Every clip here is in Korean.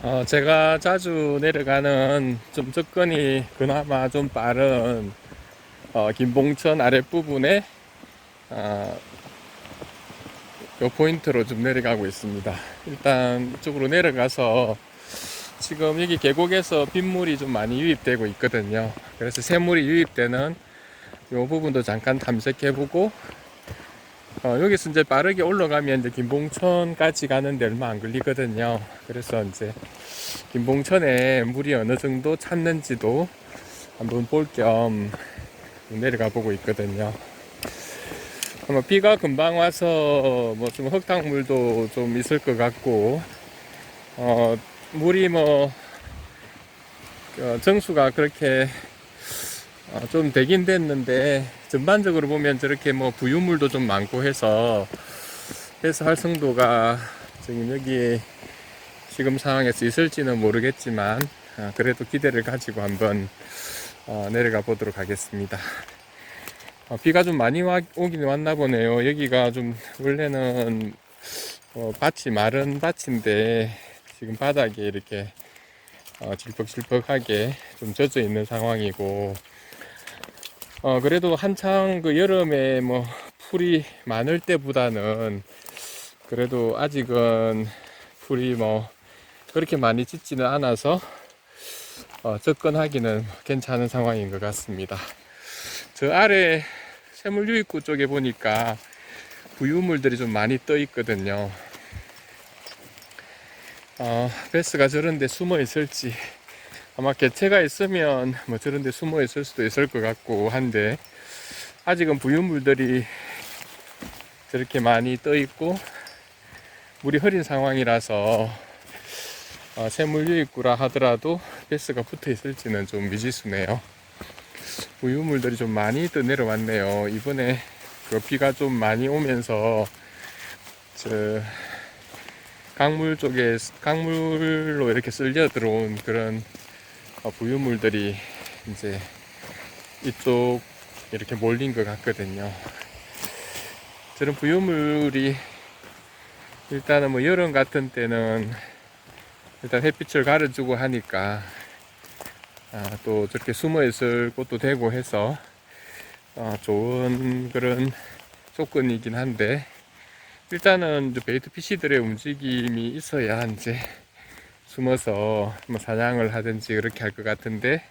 어, 제가 자주 내려가는 좀 접근이 그나마 좀 빠른 어, 김봉천 아랫부분에 어, 요 포인트로 좀 내려가고 있습니다. 일단 이쪽으로 내려가서 지금 여기 계곡에서 빗물이 좀 많이 유입되고 있거든요. 그래서 새물이 유입되는 요 부분도 잠깐 탐색해보고 어, 여기서 이제 빠르게 올라가면 이제 김봉천까지 가는데 얼마 안 걸리거든요. 그래서 이제 김봉천에 물이 어느 정도 찼는지도 한번 볼 겸 내려가 보고 있거든요. 아마 비가 금방 와서 뭐 좀 흙탕물도 좀 있을 것 같고, 어, 물이 뭐, 어, 정수가 그렇게 어, 좀 되긴 됐는데, 전반적으로 보면 저렇게 뭐 부유물도 좀 많고 해서, 해서 활성도가 지금 여기 지금 상황에서 있을지는 모르겠지만, 어, 그래도 기대를 가지고 한번 어, 내려가 보도록 하겠습니다. 어, 비가 좀 많이 와, 오긴 왔나 보네요. 여기가 좀 원래는 어, 밭이 마른 밭인데 지금 바닥에 이렇게 어, 질퍽질퍽하게 좀 젖어 있는 상황이고 어, 그래도 한창 그 여름에 뭐 풀이 많을 때보다는 그래도 아직은 풀이 뭐 그렇게 많이 찢지는 않아서 어, 접근하기는 괜찮은 상황인 것 같습니다. 저 아래 세물유입구 쪽에 보니까 부유물들이 좀 많이 떠 있거든요. 어, 베스가 저런데 숨어 있을지 아마 개체가 있으면 뭐 저런 데 숨어 있을 수도 있을 것 같고 한데 아직은 부유물들이 저렇게 많이 떠 있고 물이 흐린 상황이라서 어, 세물유입구라 하더라도 베스가 붙어 있을지는 좀 미지수네요. 우유물들이 좀 많이 또 내려왔네요. 이번에 그 비가 좀 많이 오면서 저 강물 쪽에 강물로 이렇게 쓸려 들어온 그런 어, 부유물들이 이제 이쪽 이렇게 몰린 것 같거든요. 저런 부유물이 일단은 뭐 여름 같은 때는 일단 햇빛을 가려주고 하니까 아, 또 저렇게 숨어 있을 곳도 되고 해서 어, 좋은 그런 조건이긴 한데 일단은 베이트 피시들의 움직임이 있어야 이제 숨어서 뭐 사냥을 하든지 그렇게 할 것 같은데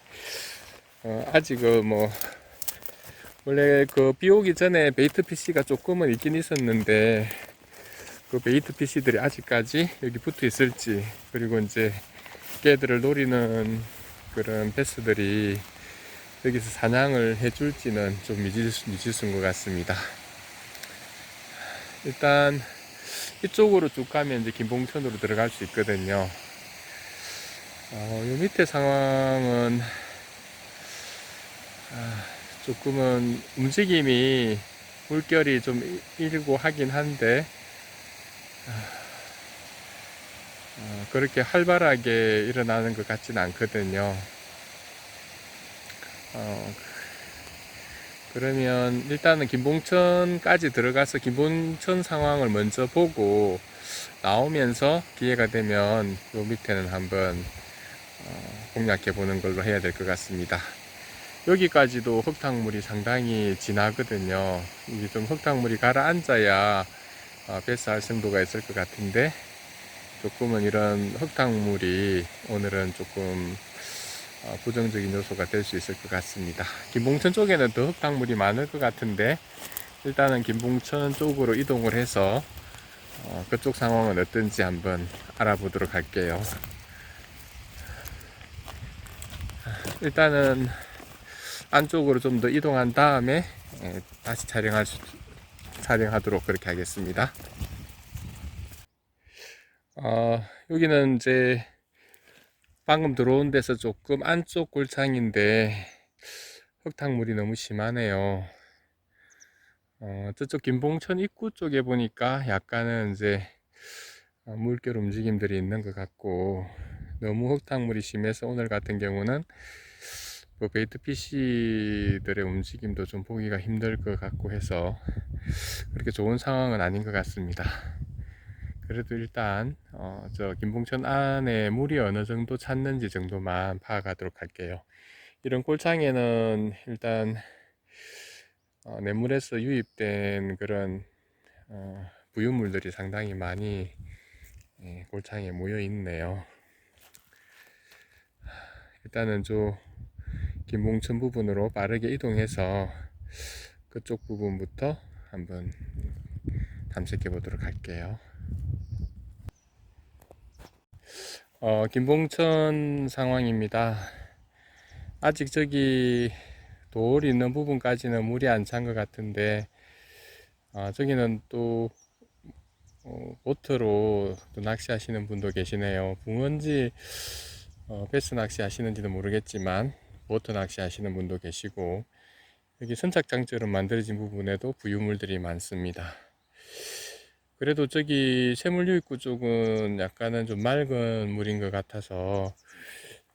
어, 아직은 뭐 원래 그 비 오기 전에 베이트 피시가 조금은 있긴 있었는데 그 베이트 피시들이 아직까지 여기 붙어 있을지 그리고 이제 깨들을 노리는 그런 패스들이 여기서 사냥을 해줄지는 좀 미지수, 미지수인 것 같습니다. 일단 이쪽으로 쭉 가면 이제 김봉천으로 들어갈 수 있거든요. 어, 요 밑에 상황은 아, 조금은 움직임이 물결이 좀 일고 하긴 한데 아, 어, 그렇게 활발하게 일어나는 것 같지는 않거든요. 어, 그러면 일단은 김봉천까지 들어가서 김봉천 상황을 먼저 보고 나오면서 기회가 되면 요 밑에는 한번 어, 공략해 보는 걸로 해야 될 것 같습니다. 여기까지도 흙탕물이 상당히 진하거든요. 이게 좀 흙탕물이 가라앉아야 어, 배스 활성도가 있을 것 같은데 조금은 이런 흙탕물이 오늘은 조금 어, 부정적인 요소가 될 수 있을 것 같습니다. 김봉천 쪽에는 더 흙탕물이 많을 것 같은데 일단은 김봉천 쪽으로 이동을 해서 어, 그쪽 상황은 어떤지 한번 알아보도록 할게요. 일단은 안쪽으로 좀 더 이동한 다음에 예, 다시 촬영할 수, 촬영하도록 그렇게 하겠습니다. 어, 여기는 이제 방금 들어온 데서 조금 안쪽 골창인데 흙탕물이 너무 심하네요. 어, 저쪽 김봉천 입구 쪽에 보니까 약간은 이제 어, 물결 움직임들이 있는 것 같고 너무 흙탕물이 심해서 오늘 같은 경우는 그 베이트 피시들의 움직임도 좀 보기가 힘들 것 같고 해서 그렇게 좋은 상황은 아닌 것 같습니다. 그래도 일단 어, 저 김봉천 안에 물이 어느 정도 찼는지 정도만 파악하도록 할게요. 이런 꼴창에는 일단 어, 냇물에서 유입된 그런 어, 부유물들이 상당히 많이 예, 골창에 모여 있네요. 일단은 저 김봉천 부분으로 빠르게 이동해서 그쪽 부분부터 한번 탐색해 보도록 할게요. 어, 김봉천 상황입니다. 아직 저기 돌 있는 부분까지는 물이 안 찬 것 같은데, 아, 저기는 또, 어, 보트로 또 낚시하시는 분도 계시네요. 붕어인지, 어, 베스 낚시 하시는지는 모르겠지만, 보트 낚시 하시는 분도 계시고, 여기 선착장처럼 만들어진 부분에도 부유물들이 많습니다. 그래도 저기 샘물유입구 쪽은 약간은 좀 맑은 물인 것 같아서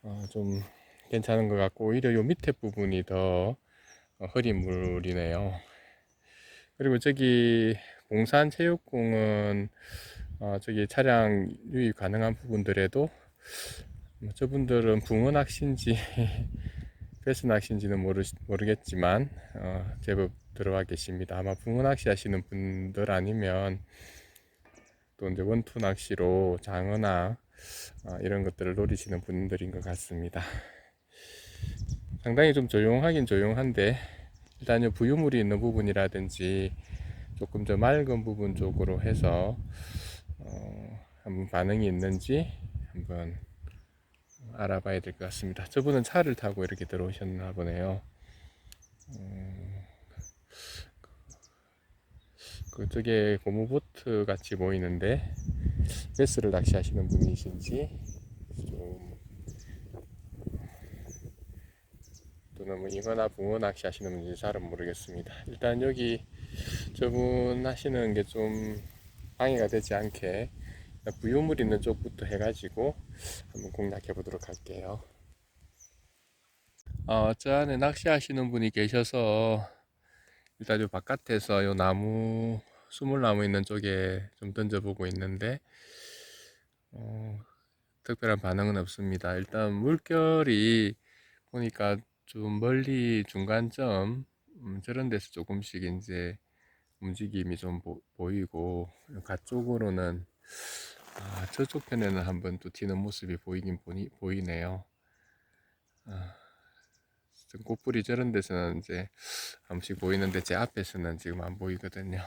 어, 좀 괜찮은 것 같고 오히려 요 밑에 부분이 더 어, 흐린 물이네요. 그리고 저기 봉산 체육공은 어, 저기 차량 유입 가능한 부분들에도 뭐 저분들은 붕어 낚시인지 패스 낚시인지는 모르, 모르겠지만 어, 제법 들어와 계십니다. 아마 붕어 낚시 하시는 분들 아니면 또 이제 원투 낚시로 장어나 어, 이런 것들을 노리시는 분들인 것 같습니다. 상당히 좀 조용하긴 조용한데 일단 요 부유물이 있는 부분이라든지 조금 더 맑은 부분 쪽으로 해서 어, 한번 반응이 있는지 한번 알아봐야 될 것 같습니다. 저분은 차를 타고 이렇게 들어오셨나 보네요. 음, 그쪽에 고무보트 같이 보이는데 베스를 낚시하시는 분이신지 좀 또는 뭐 잉어나 붕어 낚시 하시는 분인지 잘은 모르겠습니다. 일단 여기 저분 하시는 게 좀 방해가 되지 않게 부유물 있는 쪽부터 해가지고 한번 공략해 보도록 할게요. 어, 저 안에 낚시하시는 분이 계셔서 일단 요 바깥에서 요 나무 수물나무 있는 쪽에 좀 던져보고 있는데 어, 특별한 반응은 없습니다. 일단 물결이 보니까 좀 멀리 중간점 음, 저런 데서 조금씩 이제 움직임이 좀 보, 이고 가쪽으로는 아, 저쪽 편에는 한번 또 튀는 모습이 보이긴 보니, 보이네요. 아, 꽃뿌리 저런 데서는 이제 한 번씩 보이는데 제 앞에서는 지금 안 보이거든요.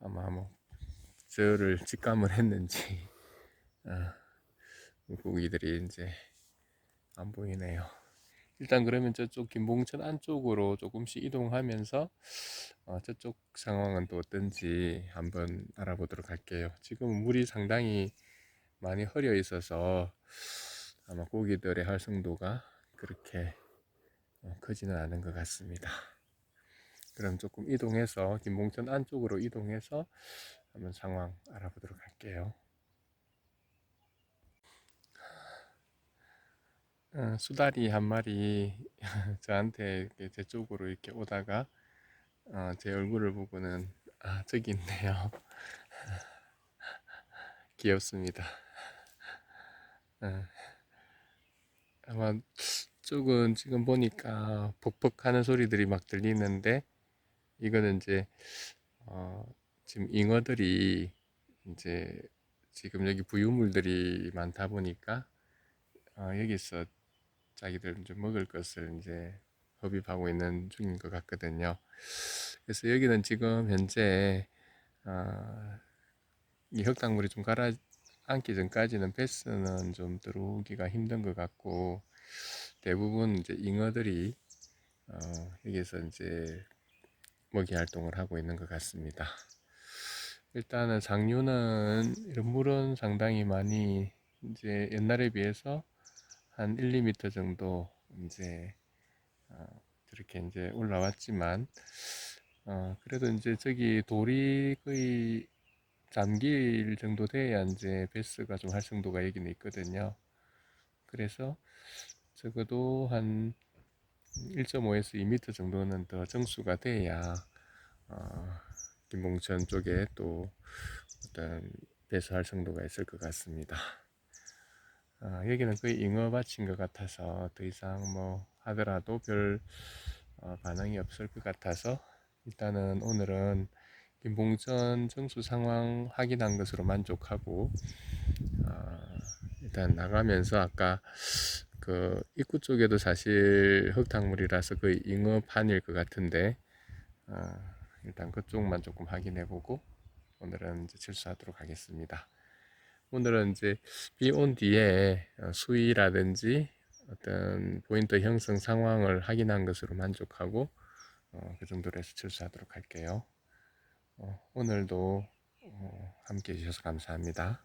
아마 뭐 저를 직감을 했는지 아, 고기들이 이제 안 보이네요. 일단 그러면 저쪽 김봉천 안쪽으로 조금씩 이동하면서 어, 저쪽 상황은 또 어떤지 한번 알아보도록 할게요. 지금 물이 상당히 많이 흐려 있어서 아마 고기들의 활성도가 그렇게 어, 크지는 않은 것 같습니다. 그럼 조금 이동해서 김봉천 안쪽으로 이동해서 한번 상황 알아보도록 할게요. 어, 수다리 한 마리 저한테 제 쪽으로 이렇게 오다가 어, 제 얼굴을 보고는 아 저기 있네요. 귀엽습니다. 어, 아마 쪽은 지금 보니까 벅벅 하는 소리들이 막 들리는데 이거는 이제 어, 지금 잉어들이 이제 지금 여기 부유물들이 많다 보니까 어, 여기서 자기들 이제 먹을 것을 이제 흡입하고 있는 중인 것 같거든요. 그래서 여기는 지금 현재 어, 이 흙탕물이 좀 가라앉기 전까지는 베스는 좀 들어오기가 힘든 것 같고 대부분 이제 잉어들이 어, 여기서 이제 먹이 활동을 하고 있는 것 같습니다. 일단은 상류는 이런 물은 상당히 많이 이제 옛날에 비해서 한 1, 2m 정도 이제 어, 저렇게 이제 올라왔지만 어, 그래도 이제 저기 돌이 거의 잠길 정도 돼야 이제 베스가 좀 활성도가 여기는 있거든요. 그래서 적어도 한 1.5에서 2m 정도는 더 정수가 돼야 어, 김봉천 쪽에 또 어떤 배수할 정도가 있을 것 같습니다. 아, 여기는 거의 잉어밭인 것 같아서 더 이상 뭐 하더라도 별 어, 반응이 없을 것 같아서 일단은 오늘은 김봉전 정수 상황 확인한 것으로 만족하고 아, 일단 나가면서 아까 그 입구 쪽에도 사실 흙탕물이라서 거의 잉어판일 것 같은데 아, 일단 그쪽만 조금 확인해 보고 오늘은 이제 철수하도록 하겠습니다. 오늘은 이제 비 온 뒤에 어, 수위라든지 어떤 포인트 형성 상황을 확인한 것으로 만족하고 어, 그 정도로 해서 철수하도록 할게요. 어, 오늘도 어, 함께 해주셔서 감사합니다.